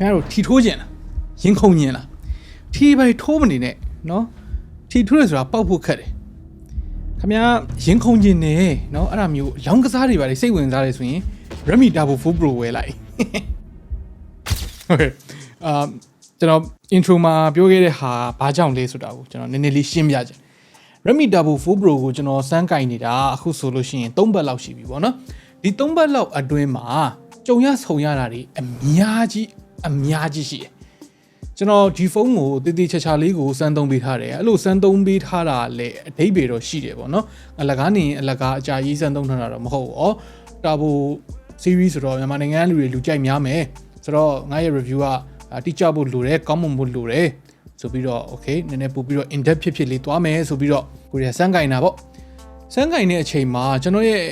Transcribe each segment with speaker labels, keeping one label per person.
Speaker 1: ခင်ဗျားတို့ထီထိုးကျင်လားရင်ခုန်ကျင်လားထီပဲထိုးမနေနဲ့နော်ထီထိုးရဆိုတာပေါက်ဖို့ခက်တယ်ခင်ဗျားရင်ခုန်ကျင်နေနော်အဲ့ဒါမျိုးလောင်းကစားတွေပါလေစိတ်ဝင်စားတယ်ဆိုရင် Redmi Turbo 4 Pro ဝယ်လိုက်ဟုတ်ကဲ့အာကျွန်တော် intro မှာပြောခဲ့တဲ့ဟာဘာကြောင့်လဲဆိုတာကိုကျွန်တော်နည်းနည်းလေးရှင်းပြချင် Redmi Turbo 4 Pro ကိုကျွန်တော်စမ်းကင်နေတာအခုဆိုလို့ရှိရင်3ဘတ်လောက်ရှိပြီပေါ့နော်ဒီ3ဘတ်လောက်အတွင်းမှာကြုံရဆုံရတာတွေအများကြီး အများကြီးရှိတယ်ကျွန်တော်ဒီဖုန်းကိုတည်တည်ချာချာလေးကိုစမ်းသုံးပေးထားတယ်အဲ့လိုစမ်းသုံးပေးထားတာလည်းအဓိပ္ပာယ်တော့ရှိတယ်ပေါ့နော်အလကားနေရင်အလကားအကြာကြီးစမ်းသုံးထားတာတော့မဟုတ်ဘူးဩ Turbo series ဆိုတော့မြန်မာနိုင်ငံလူတွေလူကြိုက်များမယ်ဆိုတော့ငါရဲ့ review ကတိကျဖို့လိုတယ်ကောင်းမွန်ဖို့လိုတယ်ဆိုပြီးတော့ okay နည်းနည်းပို့ပြီးတော့ in depth ဖြစ်ဖြစ်လေးသွားမယ်ဆိုပြီးတော့ကိုရီးယားစမ်းကင်တာပေါ့စမ်းကင်တဲ့အချိန်မှာကျွန်တော်ရဲ့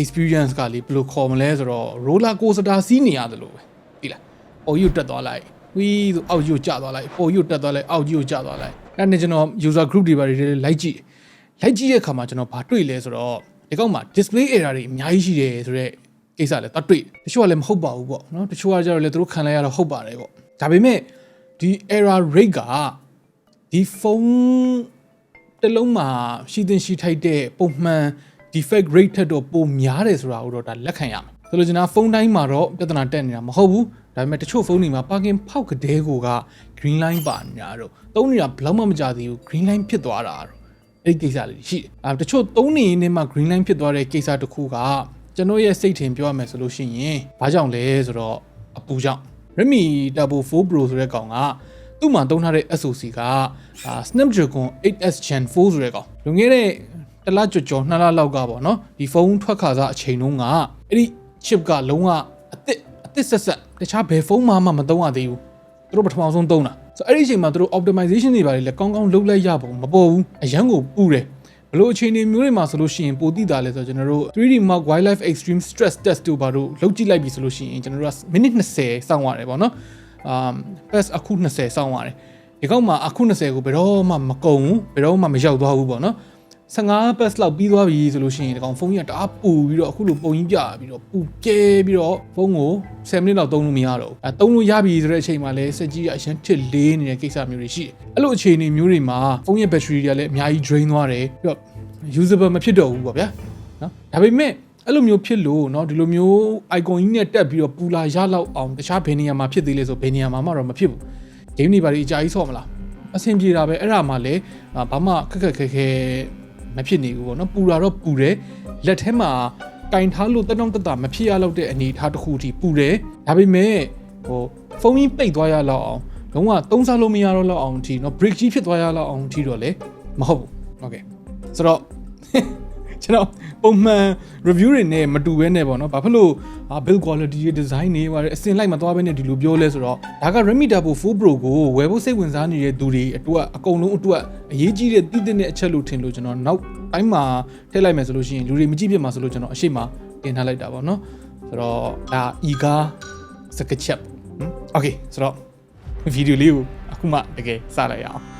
Speaker 1: experience ကလေဘယ်လိုခေါ်မလဲဆိုတော့ roller coaster စီးနေရတယ်လို့ပဲ ဒီလားပေါ်ယူတက်သွားလိုက်ဝီးဆိုအောက်ယူကျသွားလိုက်ပေါ်ယူတက်သွားလိုက်အောက်ယူကျသွားလိုက်အဲ့ဒါနဲ့ကျွန်တော် user group တွေပါတွေလိုက်ကြည့်လိုက်ကြည့်တဲ့အခါမှာကျွန်တော်ဘာတွေ့လဲဆိုတော့ဒီကောက်မှာ display error တွေအများကြီးရှိတယ်ဆိုတော့ကိစ္စလည်းတတ်တွေ့တချို့ကလည်းမဟုတ်ပါဘူးပေါ့နော်တချို့ကကြတော့လေသူတို့ခံလိုက်ရတော့ဟုတ်ပါတယ်ပေါ့ဒါပေမဲ့ဒီ error rate ကဒီဖုန်းတစ်လုံးမှာရှိသင့်ရှိထိုက်တဲ့ပုံမှန် defect rate ထက်တော့ပိုများတယ်ဆိုတာကိုတော့ဒါလက်ခံရမယ်ဆိုလို့ကျွန်တော်ဖုန်းတိုင်းမှာတော့ပြဿနာတက်နေတာမဟုတ်ဘူး ဒါပေမဲ့တချို့ဖုန်းတွေမှာ parking ဖောက်ကတဲ့ကိုက green line ပါနေတာတော့သုံးနေတာဘယ်လောက်မှမကြသေးဘူး green line ဖြစ်သွားတာတော့အဲ့ဒီကိစ္စလေးရှိတယ်အဲတချို့သုံးနေနေမှ green line ဖြစ်သွားတဲ့ကိစ္စတစ်ခုကကျွန်တော်ရဲ့စိတ်ထင်ပြောရမယ်ဆိုလို့ရှိရင်ဘာကြောင့်လဲဆိုတော့အပူကြောင့် Redmi Turbo 4 Pro ဆိုတဲ့ကောင်ကသူ့မှာသုံးထားတဲ့ SoC ကအာ Snapdragon 8S Gen 4ဆိုတဲ့ကောင်လွန်ခဲ့တဲ့တစ်လကြော်ကြော်နှစ်လလောက်ကပေါ့နော်ဒီဖုန်းထွက်ခါစားအချိန်တုန်းကအဲ့ဒီ chip ကလုံးဝ အသစ်အသစ်ဆက်ဆက်တခြားဘယ်ဖုန်းမှမသုံးရသေးဘူးသူတို့ပထမဆုံးသုံးတာဆိုအဲ့ဒီအချိန်မှာသူတို့ optimization တွေပါလေကောင်းကောင်းလုပ်လိုက်ရပုံမပေါ်ဘူးအရန်ကိုပူတယ်ဘလို့အခြေအနေမျိုးတွေမှာဆိုလို့ရှိရင်ပိုတိတာလဲဆိုတော့ကျွန်တော်တို့ 3D Mark Wildlife Extreme Stress Test တို့ဘာတို့လုပ်ကြည့်လိုက်ပြီဆိုလို့ရှိရင်ကျွန်တော်တို့ကမိနစ်20စောင့်ရတယ်ပေါ့နော်အမ် pass အခု20စောင့်ရတယ်ဒီကောက်မှာအခု20ကိုဘယ်တော့မှမကုန်ဘူးဘယ်တော့မှမရောက်သွားဘူးပေါ့နော် 15 pass လောက်ပြီးသွားပြီဆိုလို့ရှိရင်ဒီကောင်ဖုန်းကြီးကတအားပူပြီးတော့အခုလိုပုံကြီးပြပြီးတော့ပူကဲပြီးတော့ဖုန်းကို10မိနစ်လောက်သုံးလို့မရတော့ဘူးအဲသုံးလို့ရပြီဆိုတဲ့အချိန်မှာလဲစက်ကြီးကအရင်ထစ်လေးနေတဲ့ကိစ္စမျိုးတွေရှိတယ်အဲ့လိုအခြေအနေမျိုးတွေမှာဖုန်းရဲ့ battery တွေကလည်းအများကြီး drain သွားတယ်ပြီးတော့ usable မဖြစ်တော့ဘူးပေါ့ဗျာနော်ဒါပေမဲ့အဲ့လိုမျိုးဖြစ်လို့เนาะဒီလိုမျိုး icon ကြီးနဲ့တက်ပြီးတော့ပူလာရလောက်အောင်တခြားဘယ်နေရာမှာဖြစ်သေးလဲဆိုဘယ်နေရာမှာမှတော့မဖြစ်ဘူး game တွေဘာတွေအကြာကြီးဆော့မလားအဆင်ပြေတာပဲအဲ့ဒါမှလည်းဘာမှခက်ခက်ခဲခဲ မဖြစ်နေဘူးပေါ့နော်ပူတာတော့ပူတယ်လက်ထဲမှာကင်ထားလို့တက်တောင့်တက်တာမဖြစ်ရတော့တဲ့အနေအထားတစ်ခုထိပူတယ်ဒါပေမဲ့ဟိုဖုန်းကြီးပိတ်သွားရလောက်အောင်လုံးဝသုံးစားလို့မရတော့လောက်အောင်အထိเนาะ break ကြီးဖြစ်သွားရလောက်အောင်အထိတော့လေမဟုတ်ဘူးโอเคဆိုတော့ ကျွန်တော်ပုံမှန် review တွေနဲ့မတူဘဲနဲ့ပေါ့နော်ဘာဖြစ်လို့ build quality တွေ design တွေပါအစင်လိုက်မသွားဘဲနဲ့ဒီလိုပြောလဲဆိုတော့ဒါက Redmi Turbo 4 Pro ကိုဝယ်ဖို့စိတ်ဝင်စားနေတဲ့သူတွေအတွက်အကုန်လုံးအတွက်အရေးကြီးတဲ့တည်တဲ့အချက်လို့ထင်လို့ကျွန်တော်နောက်ပိုင်းမှာထည့်လိုက်မယ်ဆိုလို့ရှိရင်လူတွေမကြည့်ပြမှာဆိုလို့ကျွန်တော်အရှိမတင်ထားလိုက်တာပေါ့နော်ဆိုတော့ဒါ eager စကချက်ဟမ် okay ဆိုတော့ဗီဒီယိုလေးကိုအခုမှတကယ်စလိုက်ရအောင်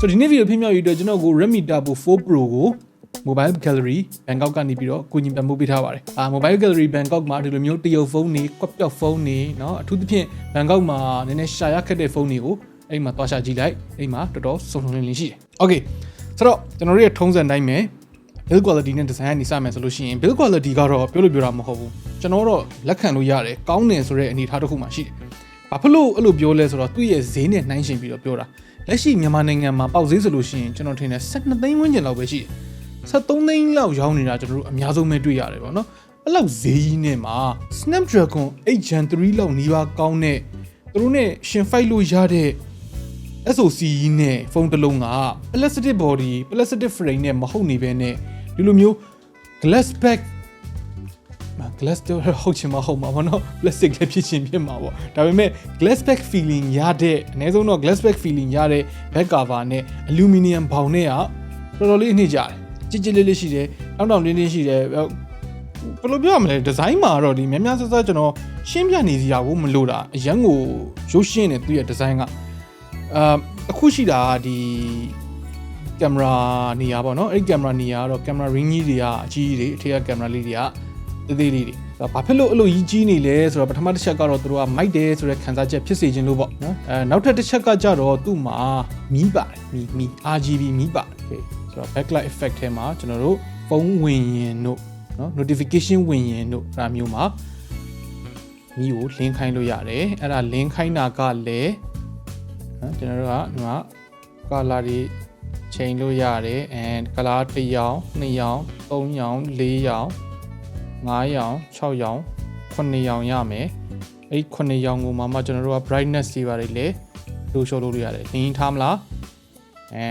Speaker 1: ဆိုတော့ဒီနေ့ဗီဒီယိုဖြစ်မြောက်ရေးအတွက်ကျွန်တော်ကို Redmi Turbo 4 Pro ကို Mobile Gallery Bangkok ကနေပြီးတော့ကိုကြီးပြန်ပို့ပေးထားပါတယ်အာ Mobile Gallery Bangkok မှာဒီလိုမျိုးတရုတ်ဖုန်းတွေကွက်ပြော့ဖုန်းတွေเนาะအထူးသဖြင့် Bangkok မှာနည်းနည်းရှာရခက်တဲ့ဖုန်းတွေကိုအဲ့မှာသွားရှာကြည့်လိုက်အဲ့မှာတော်တော်စုံစုံလင်းလင်းရှိတယ် Okay ဆိုတော့ကျွန်တော်တို့ရဲ့ထုံးစံတိုင်းပဲ build quality နဲ့ design ကနေစမယ်ဆိုလို့ရှိရင် build quality ကတော့ပြောလို့ပြောတာမဟုတ်ဘူးကျွန်တော်တော့လက်ခံလို့ရတယ်ကောင်းတယ်ဆိုတဲ့အနေအထားတစ်ခုမှရှိတယ်ဘာဖြစ်လို့အဲ့လိုပြောလဲဆိုတော့သူ့ရဲ့ဈေးနဲ့နှိုင်းယှဉ်ပြီးတော့ပြောတာ လက်ရှိမြန်မာနိုင်ငံမှာပေါက်ဈေးဆိုလို့ရှိရင်ကျွန်တော်ထင်တယ်12သိန်းဝန်းကျင်လောက်ပဲရှိတယ်73သိန်းလောက်ရောင်းနေတာကျွန်တော်တို့အများဆုံးပဲတွေ့ရတယ်ပေါ့နော်အဲ့လောက်ဈေးကြီးနဲ့မှာ Snapdragon 8 Gen 3လောက်နီးပါးကောင်းတဲ့သူတို့နဲ့ရှင် fight လို့ရတဲ့ SoC နဲ့ဖုန်းတစ်လုံးက plastic body plastic frame နဲ့မဟုတ်နေပဲနဲ့ဒီလိုမျိုး glass back မ glass တော့ဟုတ်ချင်မဟုတ်မှာပေါ့နော် plastic လည်းဖြစ်ချင်ဖြစ်မှာပေါ့ဒါပေမဲ့ glass back feeling ရတဲ့အနည်းဆုံးတော့ glass back feeling ရတဲ့ back cover နဲ့ aluminum ဘောင်နဲ့ကတော်တော်လေးအနှစ်ကြတယ်ကြည်ကြည်လေးလေးရှိတယ်တောင်းတောင်းတင်းတင်းရှိတယ်ဘယ်လိုပြောရမလဲဒီဇိုင်းမှာတော့ဒီများများဆဆကျွန်တော်ရှင်းပြနေစရာကိုမလိုတာအရန်ကိုရုပ်ရှင်းနေသူရဲ့ဒီဇိုင်းကအာအခုရှိတာကဒီကင်မရာနေရာပေါ့နော်အဲ့ဒီကင်မရာနေရာကတော့ကင်မရာ ring ကြီးတွေကအကြီးကြီးတွေအထက်ကကင်မရာလေးတွေက သေးသေးလေးတွေဆိုတော့ဘာဖြစ်လို့အဲ့လိုကြီးကြီးနေလဲဆိုတော့ပထမတစ်ချက်ကတော့သူတို့ကမိုက်တယ်ဆိုတဲ့ခံစားချက်ဖြစ်စေခြင်းလို့ပေါ့နော်အဲနောက်ထပ်တစ်ချက်ကကြတော့သူ့မှာမီးပါတယ်မီးမီး RGB မီးပါတယ် okay ဆိုတော့ backlight effect ထဲမှာကျွန်တော်တို့ဖုန်းဝင်ရင်တို့နော် notification ဝင်ရင်တို့အဲ့ဒါမျိုးမှာမီးကိုလင်းခိုင်းလို့ရတယ်အဲ့ဒါလင်းခိုင်းတာကလည်းနော်ကျွန်တော်တို့ကဒီမှာ color တွေချိန်လို့ရတယ် and color တစ်ရောင်နှစ်ရောင်သုံးရောင်လေးရောင် 5ရောင်6ရောင်9ရောင်ရမယ်အဲ့ဒီ9ရောင်ကိုမှမှကျွန်တော်တို့က brightness တွေပါတယ်လေလိုရှော့လို့ရတယ်လင်းထားမလားအဲ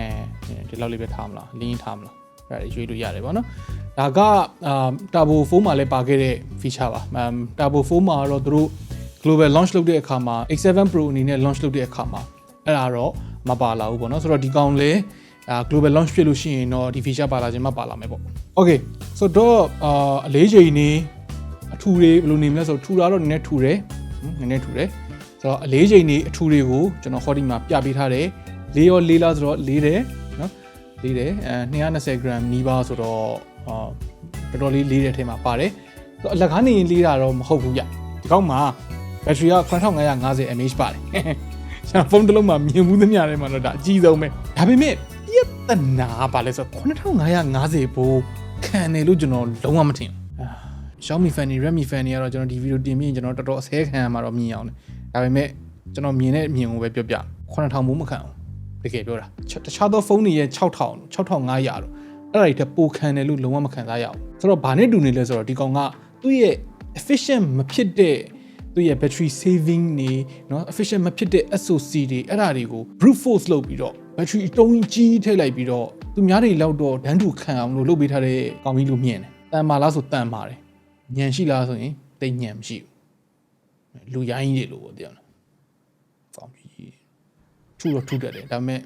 Speaker 1: ဒီလောက်လေးပဲထားမလားလင်းထားမလားအဲ့ဒါရွေးလို့ရတယ်ပေါ့နော်ဒါကအာ Turbo 4မှာလည်းပါခဲ့တဲ့ feature ပါအမ် Turbo 4မှာတော့သူတို့ global launch လုပ်တဲ့အခါမှာ X7 Pro အနေနဲ့ launch လုပ်တဲ့အခါမှာအဲ့ဒါတော့မပါလာဘူးပေါ့နော်ဆိုတော့ဒီကောင်လေ အာ global launch ဖြစ်လို့ရှိရင်တော့ဒီ feature ပါလာခြင်းမပါလာမယ်ပေါ့ okay ဆိုတော့အာအလေးချိန်နေအထူတွေဘယ်လိုနေမလဲဆိုတော့ထူတာတော့နည်းနည်းထူတယ်ဟမ်နည်းနည်းထူတယ်ဆိုတော့အလေးချိန်နေအထူတွေကိုကျွန်တော်ဟောဒီမှာပြပေးထားတယ်လေးရောလေးလားဆိုတော့လေးတယ်နော်လေးတယ်အဲ220 gram နီးပါးဆိုတော့အာတော်တော်လေးလေးတဲ့အထဲမှာပါတယ်ဆိုတော့အလက်ကားနေရင်လေးတာတော့မဟုတ်ဘူးကြဒီကောင်မှာဘက်ထရီက9550 mAh ပါတယ်ကျွန်တော်ဖုန်းတစ်လုံးမှာမြင်မှုသမျှထဲမှာတော့ဒါအကြီးဆုံးပဲဒါပေမဲ့ ပြဿနာပါလဲဆိုတော့9550ဘိုးခံတယ်လို့ကျွန်တော်လုံးဝမထင်ဘူးအာ Xiaomi fan တွေ Redmi fan တွေကတော့ကျွန်တော်ဒီဗီဒီယိုတင်ပြီးရင်ကျွန်တော်တော်တော်အဆဲခံရမှာတော့မြင်အောင်တယ်ဒါပေမဲ့ကျွန်တော်မြင်တဲ့အမြင်ကိုပဲပြောပြ9000ဘိုးမခံအောင်တကယ်ပြောတာတခြားသောဖုန်းတွေရဲ့6000 6500တော့အဲ့ဒါတွေထက်ပိုခံတယ်လို့လုံးဝမခံစားရအောင်ဆိုတော့ဘာနဲ့တူနေလဲဆိုတော့ဒီကောင်ကသူ့ရဲ့ efficient မဖြစ်တဲ့သူ့ရဲ့ battery saving နေเนาะ efficient မဖြစ်တဲ့ SoC တွေအဲ့ဒါတွေကို brute force လုပ်ပြီးတော့ battery အတုံးကြီးထည့်လိုက်ပြီးတော့သူများတွေလောက်တော့ဒန်းတူခံအောင်လို့လုပ်ပေးထားတဲ့ကောင်ကြီးလို့မြင်တယ်တန်မာလားဆိုတန်ပါတယ်ညံရှိလားဆိုရင်တိတ်ညံမရှိဘူးလူရိုင်းကြီးတွေလို့ပေါ့တရားနော်ကောင်ကြီးထူတော့ထူတတ်တယ်ဒါပေမဲ့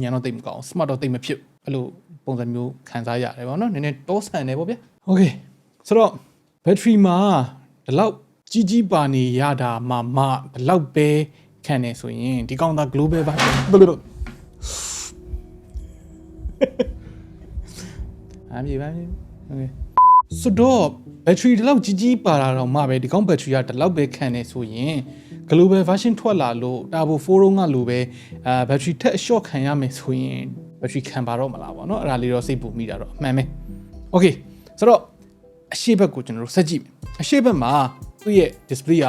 Speaker 1: ညံတော့တိတ်မကောင်း smart တော့တိတ်မဖြစ်အဲ့လိုပုံစံမျိုးခံစားရတယ်ပေါ့နော်နည်းနည်းတောဆန်တယ်ပေါ့ဗျာ okay ဆိုတော့ battery မှာဒီလောက်ကြီးကြီးပါနေရတာမှမှဒီလောက်ပဲခံနေဆိုရင်ဒီကောင်သာ global ပါဘယ်လို အမြေပါမြေโอเคဆိုတော့ဘက်ထရီဒီလောက်ကြီးကြီးပါတာတော့မှပဲဒီကောင်ဘက်ထရီကဒီလောက်ပဲခံနေဆိုရင် global version ထွက်လာလို့ turbo 4တုံးကလိုပဲအာဘက်ထရီထက် short ခံရမယ်ဆိုရင်ဘက်ထရီခံပါတော့မလားပေါ့เนาะအဲ့ဒါလေးတော့စိတ်ပူမိတာတော့အမှန်ပဲโอเคဆိုတော့အရှိဘက်ကိုကျွန်တော်တို့ဆက်ကြည့်မယ်အရှိဘက်မှာသူ့ရဲ့ display က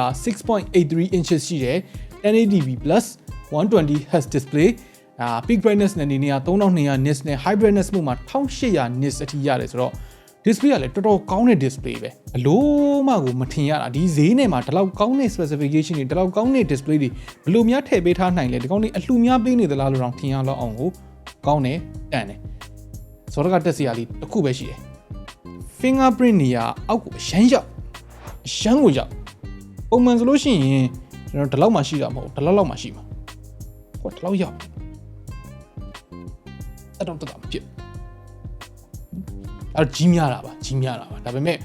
Speaker 1: 6.83 inches ရှိတယ် 1080p plus 120 Hz display အာ peak brightness နဲ့နေနေရ3200 nits နဲ့ high brightness မှုမှာ1800 nits အထိရတယ်ဆိုတော့ display ကလည်းတော်တော်ကောင်းတဲ့ display ပဲဘလို့မှကိုမထင်ရတာဒီဈေးနဲ့မှာဒီလောက်ကောင်းတဲ့ specification တွေဒီလောက်ကောင်းတဲ့ display တွေဘလို့များထည့်ပေးထားနိုင်လဲဒီကောင်းလေးအလှများပေးနေသလားလို့တော့ထင်ရတော့အောင်ကိုကောင်းတယ်တန်တယ်ဆိုတော့ကတက်စီရလေးတစ်ခုပဲရှိတယ် fingerprint နေရာအောက်ကိုအရမ်းရောက်အရမ်းကိုရောက်ပုံမှန်ဆိုလို့ရှိရင်ကျွန်တော်ဒီလောက်မှရှိတာမဟုတ်ဒီလောက်လောက်မှရှိမှာဟောဒီလောက်ရောက် အဲ့တော့တော်တော်မဖြစ်အဲ့တော့ကြီးများတာပါကြီးများတာပါဒါပေမဲ့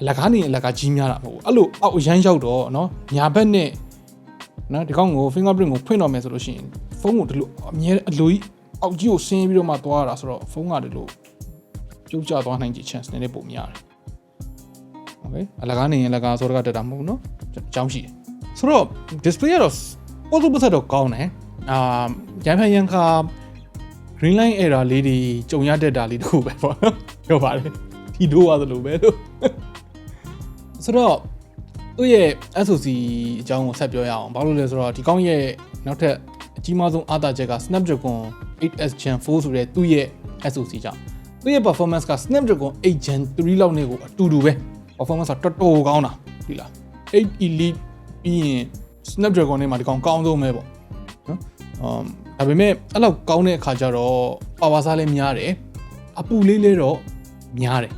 Speaker 1: အလကားနေအလကားကြီးများတာမဟုတ်ဘူးအဲ့လိုအောက်အရမ်းရောက်တော့เนาะညာဘက်နဲ့နော်ဒီကောင်ကို fingerprint ကိုဖွင့်တော့မယ်ဆိုလို့ရှိရင်ဖုန်းကိုဒီလိုအမြဲအလိုကြီးအောက်ကြီးကိုဆင်းပြီးတော့မှသွားရတာဆိုတော့ဖုန်းကဒီလိုပြုတ်ကျသွားနိုင်ခြေ chance နည်းနည်းပုံများတယ်။ Okay အလကားနေရင်အလကားဆိုတော့တက်တာမဟုတ်ဘူးเนาะအကြောင်းရှိတယ်။ဆိုတော့ display ကတော့ပေါ်စုပစတော့ကောင်းတယ်။အာ ရန်ဖန်ရန်ခါ green line error လေးတွေကြုံရတတ်တာလေးတခုပဲပေါ့နော်။ပြောပါလေ။ဒီတို့ရသလိုပဲလို့။ဆိုတော့သူ့ရဲ့ SoC အကြောင်းကိုဆက်ပြောရအောင်။ဘာလို့လဲဆိုတော့ဒီကောင်းရဲ့နောက်ထပ်အကြီးမားဆုံးအားသာချက်က Snapdragon 8S Gen 4ဆိုတဲ့သူ့ရဲ့ SoC ကြောင့်သူ့ရဲ့ performance က Snapdragon 8 Gen 3လောက်နဲ့ကိုအတူတူပဲ performance ကတော်တော်ကောင်းတာဒီလား8 Elite ပြီးရင် Snapdragon နဲ့မှာဒီကောင်ကောင်းဆုံးပဲပေါ့နော်အမ် ဒါပေမဲ့အဲ့လောက်ကောင်းတဲ့အခါကျတော့ power စားလည်းများတယ်အပူလေးလေးတော့များတယ်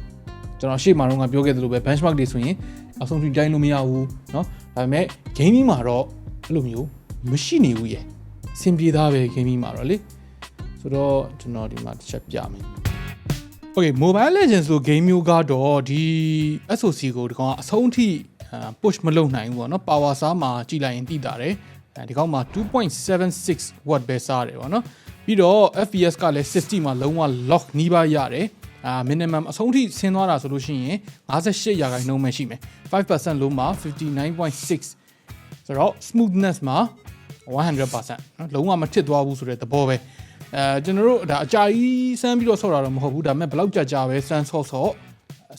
Speaker 1: ကျွန်တော်ရှေ့မှာတော့ငါပြောခဲ့သလိုပဲ benchmark တွေဆိုရင်အဆုံးထိတိုင်းလို့မရဘူးเนาะဒါပေမဲ့ gaming မှာတော့အဲ့လိုမျိုးမရှိနေဘူးရဲ့အဆင်ပြေသားပဲ gaming မှာတော့လေဆိုတော့ကျွန်တော်ဒီမှာတစ်ချက်ပြမယ် Okay Mobile Legends ဆို game မျိုးကတော့ဒီ SOC ကိုဒီကောင်ကအဆုံးထိအာ push မလုပ်နိုင်ဘူးပေါ့နော် power စားမှာကြည့်လိုက်ရင်သိတာတယ်အဲ ဒီကောင်မှာ2.76 watt ပဲစားတယ်ပေါ့နော်ပြီးတော့ FPS ကလည်း60မှာလုံးဝ lock နီးပါးရတယ်အာ minimum အဆုံးထိဆင်းသွားတာဆိုလို့ရှိရင်58ရာခိုင်နှုန်းပဲရှိမယ်5%လုံးမှာ59.6ဆိုတော့ smoothness မှာ100%နော်လုံးဝမထစ်သွားဘူးဆိုတဲ့သဘောပဲအဲကျွန်တော်တို့ဒါအကြာကြီးစမ်းပြီးတော့ဆော့တာတော့မဟုတ်ဘူးဒါပေမဲ့ဘလောက်ကြာကြာပဲစမ်းဆော့ဆော့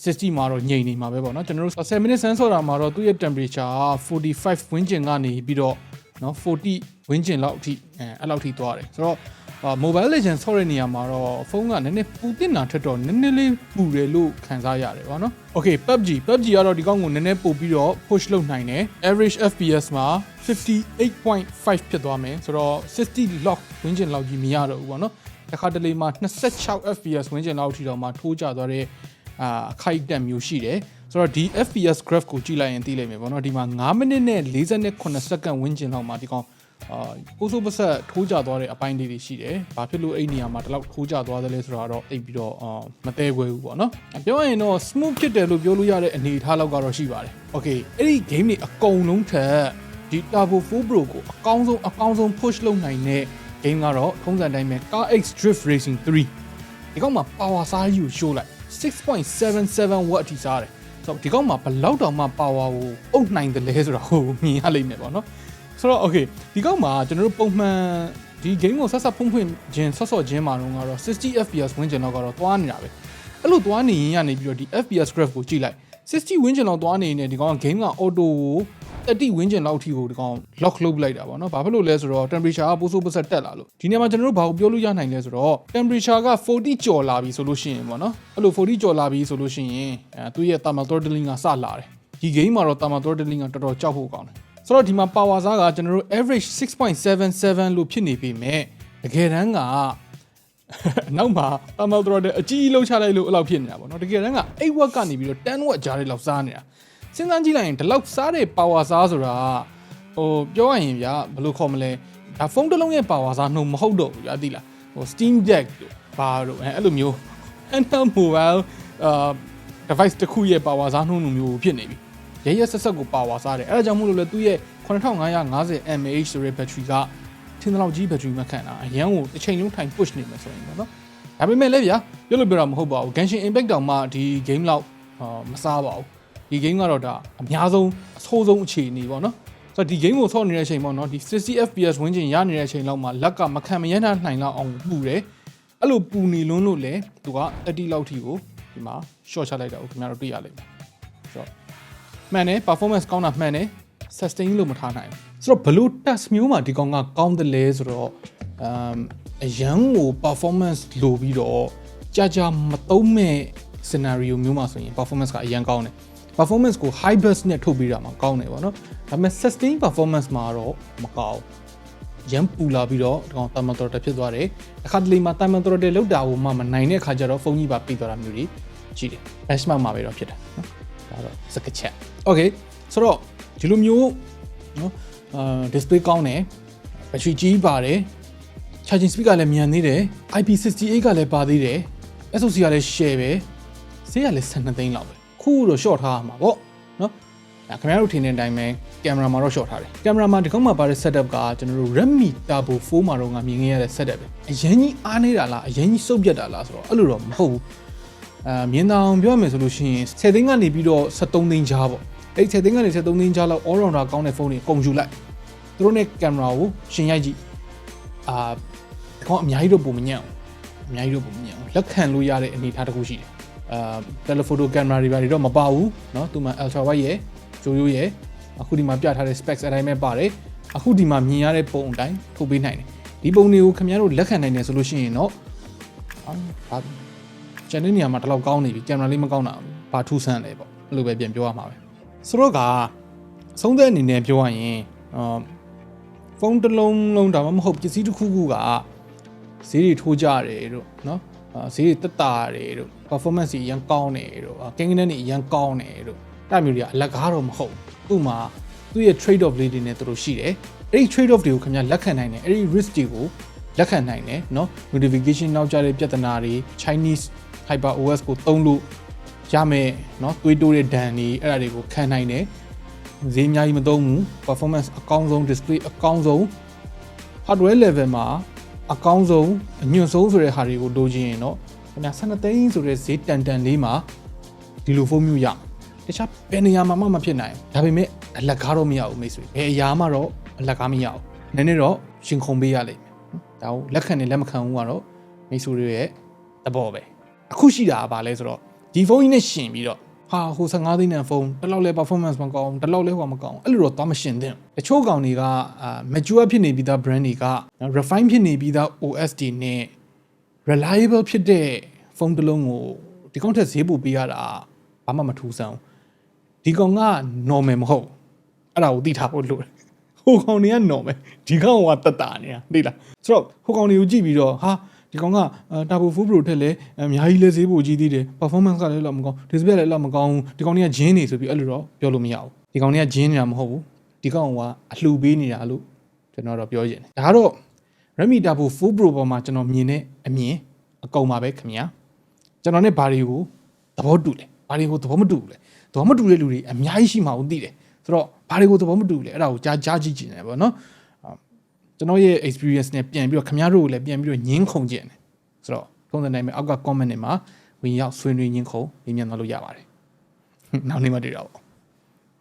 Speaker 1: 60မှာတော့ညိန်နေမှာပဲပေါ့နော်ကျွန်တော်တို့10 minute စမ်းဆော့တာမှာတော့သူ့ရဲ့ temperature 45ဝန်းကျင်ကနေပြီးတော့ နော်40ဝန်းကျင်လောက်အထိအဲအဲ့လောက်ထိသွားတယ်ဆိုတော့အာ mobile legend ဆော့တဲ့နေရာမှာတော့ဖုန်းကနည်းနည်းပူတင်တာထက်တော့နည်းနည်းလေးပူတယ်လို့ခံစားရတယ်ပေါ့နော် Okay PUBG PUBG ကတော့ဒီကောင်းကိုနည်းနည်းပို့ပြီးတော့ push လုပ်နိုင်တယ် average FPS မှာ58.5ဖြစ်သွားမယ်ဆိုတော့60 lock ဝန်းကျင်လောက်ကြီးမရတော့ဘူးပေါ့နော်တခါတလေမှာ26 FPS ဝန်းကျင်လောက်ထိတော့မှထိုးကြသွားတဲ့အာအခိုက်အတန့်မျိုးရှိတယ် ဆိုတော့ဒီ FPS graph ကိုကြည့်လိုက်ရင်သိလိမ့်မယ်ပေါ့နော်ဒီမှာ9မိနစ်နဲ့48စက္ကန့်ဝန်းကျင်လောက်မှာဒီကောင်အာပိုးစိုးပဆက်ထိုးကြသွားတဲ့အပိုင်းလေးတွေရှိတယ်။ဘာဖြစ်လို့အဲ့နေရာမှာဒီလောက်ထိုးကြသွားသလဲဆိုတော့အိပ်ပြီးတော့အာမတဲခွဲဘူးပေါ့နော်။ပြောရရင်တော့ smooth ဖြစ်တယ်လို့ပြောလို့ရတဲ့အနေအထားလောက်ကတော့ရှိပါတယ်။ Okay အဲ့ဒီ game တွေအကုန်လုံးထက်ဒီ Turbo 4 Pro ကိုအကောင်းဆုံးအကောင်းဆုံး push လုပ်နိုင်တဲ့ game ကတော့ထုံးစံတိုင်းပဲ Car X Drift Racing 3ဒီကောင်မှာ power စားကြီးကိုရှိုးလိုက်6.77 watt အထိစားတယ် ဆိုတော့ဒီကောင်မှာဘယ်လောက်တောင်မှ power ကိုအုပ်နိုင်တယ်လဲဆိုတော့ဟိုမြင်ရလိမ့်မယ်ပေါ့နော်ဆိုတော့ okay ဒီကောင်မှာကျွန်တော်တို့ပုံမှန်ဒီ game ကိုဆက်ဆက်ဖွင့်ဖွင့်ခြင်းဆော့ဆော့ခြင်းမှာတော့ကတော့60 fps ဝန်းကျင်တော့ကတော့သွားနေတာပဲအဲ့လိုသွားနေရင်ကနေပြီးတော့ဒီ fps graph ကိုကြည့်လိုက်60ဝန်းကျင်လောက်သွားနေနေဒီကောင်က game က auto ကို 30ဝန်းကျင်လောက်ထိကိုဒီကောင် lock လုပ်လိုက်တာပေါ့နော်။ဘာဖြစ်လို့လဲဆိုတော့ temperature ကပိုးဆိုးပဆက်တက်လာလို့ဒီနေရာမှာကျွန်တော်တို့ဘာကိုပြောလို့ရနိုင်လဲဆိုတော့ temperature က40ကျော်လာပြီဆိုလို့ရှိရင်ပေါ့နော်။အဲ့လို40ကျော်လာပြီဆိုလို့ရှိရင်အဲသူ့ရဲ့ thermal throttling ကစလာတယ်။ဒီ game မှာတော့ thermal throttling ကတော်တော်ကြောက်ဖို့ကောင်းတယ်။ဆိုတော့ဒီမှာ power စားကကျွန်တော်တို့ average 6.77လို့ဖြစ်နေပြီမဲ့တကယ်တမ်းကနောက်မှာ thermal throttle အကြီးကြီးလှုပ်ချလိုက်လို့အဲ့လောက်ဖြစ်နေတာပေါ့နော်။တကယ်တမ်းက8 watt ကနေပြီးတော့10 watt ကြားတဲ့လောက်စားနေတာ။ စဉ်းစားကြည့်လိုက်ရင်ဒီလောက်စားတဲ့ power စားဆိုတာဟိုပြောရရင်ဗျာဘယ်လိုခေါ်မလဲဒါဖုန်းတစ်လုံးရဲ့ power စားနှုံမဟုတ်တော့ဘူးဗျာသိလားဟို Steam Deck တို့ဘာတို့အဲအဲ့လိုမျိုး handheld mobile အာ device တစ်ခုရဲ့ power စားနှုံမျိုးဖြစ်နေပြီရဲရဲဆက်ဆက်ကို power စားတယ်အဲ့ဒါကြောင့်မို့လို့လေသူ့ရဲ့9550 mAh ဆိုတဲ့ battery ကထင်းတော့ကြီး battery မခံတာအရန်ကိုတစ်ချိန်လုံးထိုင် push နေမှာဆိုရင်ပေါ့နော်ဒါပေမဲ့လည်းဗျာပြောလို့ပြောတာမဟုတ်ပါဘူး Genshin Impact တောင်မှဒီ game လောက်အာမစားပါဘူး ဒီ game ကတော့ဒါအများဆုံးအဆိုးဆုံးအခြေအနေပေါ့နော်ဆိုတော့ဒီ game ကိုဆော့နေတဲ့အချိန်ပေါ့နော်ဒီ 60 fps ဝန်းကျင်ရနေတဲ့အချိန်လောက်မှာလက်ကမခံမရမ်းနိုင်လောက်အောင်ပူတယ်အဲ့လိုပူနေလွန်းလို့လေသူက30လောက်ထိကိုဒီမှာ short ချလိုက်တာကိုခင်ဗျားတို့တွေ့ရလိမ့်မယ်ဆိုတော့မှန်တယ် performance ကောင်းတာမှန်တယ် sustain လို့မထားနိုင်ဘူးဆိုတော့ဘလို့ test မျိုးမှာဒီကောင်ကကောင်းတယ်လဲဆိုတော့ um အရန်ကို performance လိုပြီးတော့ကြာကြာမသုံးမဲ့ scenario မျိုးမှာဆိုရင် performance ကအရန်ကောင်းတယ် performance ကို high burst နဲ့ထုတ်ပေးတာမှာကောင်းတယ်ပေါ့နော်ဒါပေမဲ့ sustain performance မှာတော့မကောင်းရမ်းပူလာပြီးတော့ဒီကောင် thermal throttle ဖြစ်သွားတယ်အခါတလေမှာ thermal throttle လောက်တာကိုမှမနိုင်တဲ့အခါကျတော့ဖုန်းကြီးပါပြီးသွားတာမျိုးတွေရှိတယ် benchmark မှာပဲတော့ဖြစ်တာနော်ဒါတော့စကချက် okay ဆိုတော့ဒီလိုမျိုးနော်အာ display ကောင်းတယ် battery ကြီးပါတယ် charging speed ကလည်းမြန်သေးတယ် IP68 ကလည်းပါသေးတယ် SoC ကလည်း share ပဲဈေးကလည်း12သိန်းလောက်ပဲ ခုတော့ short ထားရမှာပေါ့နော်ဒါခင်ဗျားတို့ထင်တဲ့အတိုင်းပဲကင်မရာမှာတော့ short ထားတယ်ကင်မရာမှာဒီကောင်မှာပါတဲ့ setup ကကျွန်တော်တို့ Redmi Turbo 4မှာတော့ငါမြင်ခဲ့ရတဲ့ setup ပဲအရင်ကြီးအားနေတာလားအရင်ကြီးစုပ်ပြတ်တာလားဆိုတော့အဲ့လိုတော့မဟုတ်ဘူးအာမြင်တောင်ပြောရမယ်ဆိုလို့ရှိရင်10သိန်းကနေပြီးတော့73သိန်းကြားပေါ့အဲ့10သိန်းကနေ73သိန်းကြားလောက် all rounder ကောင်းတဲ့ဖုန်းတွေအကုန်ယူလိုက်သူတို့နဲ့ကင်မရာကိုရှင်ရိုက်ကြည့်အာဒီကောင်အများကြီးတော့ပုံမညံ့ဘူးအများကြီးတော့ပုံမညံ့ဘူးလက်ခံလို့ရတဲ့အနေအထားတစ်ခုရှိတယ် အာတယ်လီဖိုတိုကင်မရာတွေပါတွေတော့မပါဘူးเนาะသူမှ ultra wide ရဲ့ဂျိုယိုရဲ့အခုဒီမှာပြထားတဲ့ specs အတိုင်းပဲပါတယ်အခုဒီမှာမြင်ရတဲ့ပုံအတိုင်းထုတ်ပေးနိုင်တယ်ဒီပုံတွေကိုခင်ဗျားတို့လက်ခံနိုင်တယ်ဆိုလို့ရှိရင်တော့အာဘာကျန်တဲ့နေရာမှာတလောက်ကောင်းနေပြီကင်မရာလေးမကောင်းတာဘာထူးဆန်းလဲပေါ့အဲ့လိုပဲပြန်ပြောရမှာပဲဆိုတော့ကအဆုံးသက်အနေနဲ့ပြောရရင်အာဖုန်းတစ်လုံးလုံးဒါမှမဟုတ်ပစ္စည်းတစ်ခုခုကဈေးတွေထိုးကြတယ်တို့เนาะအာ ဈေးတွေတက်တာတယ်တို့ performance ကြီးရန်ကောင်းတယ်တို့ကင်းကင်းနဲ့ရန်ကောင်းတယ်တို့အဲ့မျိုးတွေကအလက်ကားတော့မဟုတ်သူ့မှာသူ့ရဲ့ trade off လေးတွေနဲ့သူတို့ရှိတယ်အဲ့ဒီ trade off တွေကိုခင်ဗျာလက်ခံနိုင်တယ်အဲ့ဒီ risk တွေကိုလက်ခံနိုင်တယ်เนาะ notification နောက်ကျတဲ့ပြဿနာတွေ Chinese Hyper OS ကိုသုံးလို့ရမယ်เนาะတွေးတိုးတဲ့ဒဏ်တွေအဲ့ဒါတွေကိုခံနိုင်တယ်ဈေးအများကြီးမသုံးဘူး performance အကောင်းဆုံး display အကောင်းဆုံး hardware level မှာ အကောင်းဆုံးအညွန့်ဆုံးဆိုတဲ့ဟာတွေကိုလိုချင်ရင်တော့ခင်ဗျာ12သိန်းဆိုတဲ့ဈေးတန်တန်လေးမှာဒီလိုဖုန်းမျိုးရတခြားဘယ်နေရာမှာမှမဖြစ်နိုင်ဘူးဒါပေမဲ့အလက်ကားတော့မရဘူးမိတ်ဆွေဘယ်အရာမှတော့အလက်ကားမရဘူးနည်းနည်းတော့ရှင်ခုန်ပေးရလိမ့်မယ်ဒါကိုလက်ခံနေလက်မခံဘူးကတော့မိတ်ဆွေတွေရဲ့သဘောပဲအခုရှိတာကဘာလဲဆိုတော့ဒီဖုန်းကြီးနဲ့ရှင်ပြီးတော့ ဟာဟို15သိန်းနဲ့ဖုန်းတလောက်လဲ performance မကောင်းဘူးတလောက်လဲဟိုမကောင်းဘူးအဲ့လိုတော့သွားမရှင်သင့်ဘူးတချို့ကောင်တွေကအာ mature ဖြစ်နေပြီးသား brand တွေက refine ဖြစ်နေပြီးသား OS တွေနဲ့ reliable ဖြစ်တဲ့ဖုန်းတစ်လုံးကိုဒီကောင်ထက်ဈေးပိုပေးရတာဘာမှမထူးဆန်းဘူးဒီကောင်က normal မဟုတ်အဲ့ဒါကိုသိထားဖို့လိုတယ်ဟိုကောင်တွေက normal ဒီကောင်ကတတနေတာသိလားဆိုတော့ဟိုကောင်တွေကိုကြည့်ပြီးတော့ဟာ ဒီကောင်ကတာဘိုဖူးပရိုထက်လည်းအများကြီးလဲဈေးပိုကြီးသေးတယ် performance ကလည်းလောက်မကောင်း display လည်းလောက်မကောင်းဘူးဒီကောင်တွေကဂျင်းနေဆိုပြီးအဲ့လိုတော့ပြောလို့မရဘူးဒီကောင်တွေကဂျင်းနေတာမဟုတ်ဘူးဒီကောင်ကအလှူပေးနေတာလို့ကျွန်တော်တော့ပြောချင်တယ်ဒါကတော့ Redmi Turbo 4 Pro ပေါ်မှာကျွန်တော်မြင်တဲ့အမြင်အကုန်ပါပဲခင်ဗျာကျွန်တော် ਨੇ ဘာတွေကိုသဘောတူလဲဘာတွေကိုသဘောမတူဘူးလဲသဘောမတူတဲ့လူတွေအများကြီးရှိမှကိုသိတယ်ဆိုတော့ဘာတွေကိုသဘောမတူလဲအဲ့ဒါကိုကြားကြားကြည့်ကြည့်နေတယ်ပေါ့နော်အာ ကျွန်တော်ရဲ့ experience နဲ့ပြန်ပြီးတော့ခင်ဗျားတို့ကိုလည်းပြန်ပြီးတော့ညင်းခုန်ကြည့်နေဆိုတော့ထုံးစံတိုင်းပဲအောက်က comment တွေမှာဝင်ရောက်ဆွေးနွေးညင်းခုန်ပြင်ပြန်သွားလို့ရပါတယ်နောက်နေ့မှတွေ့တော့ပါ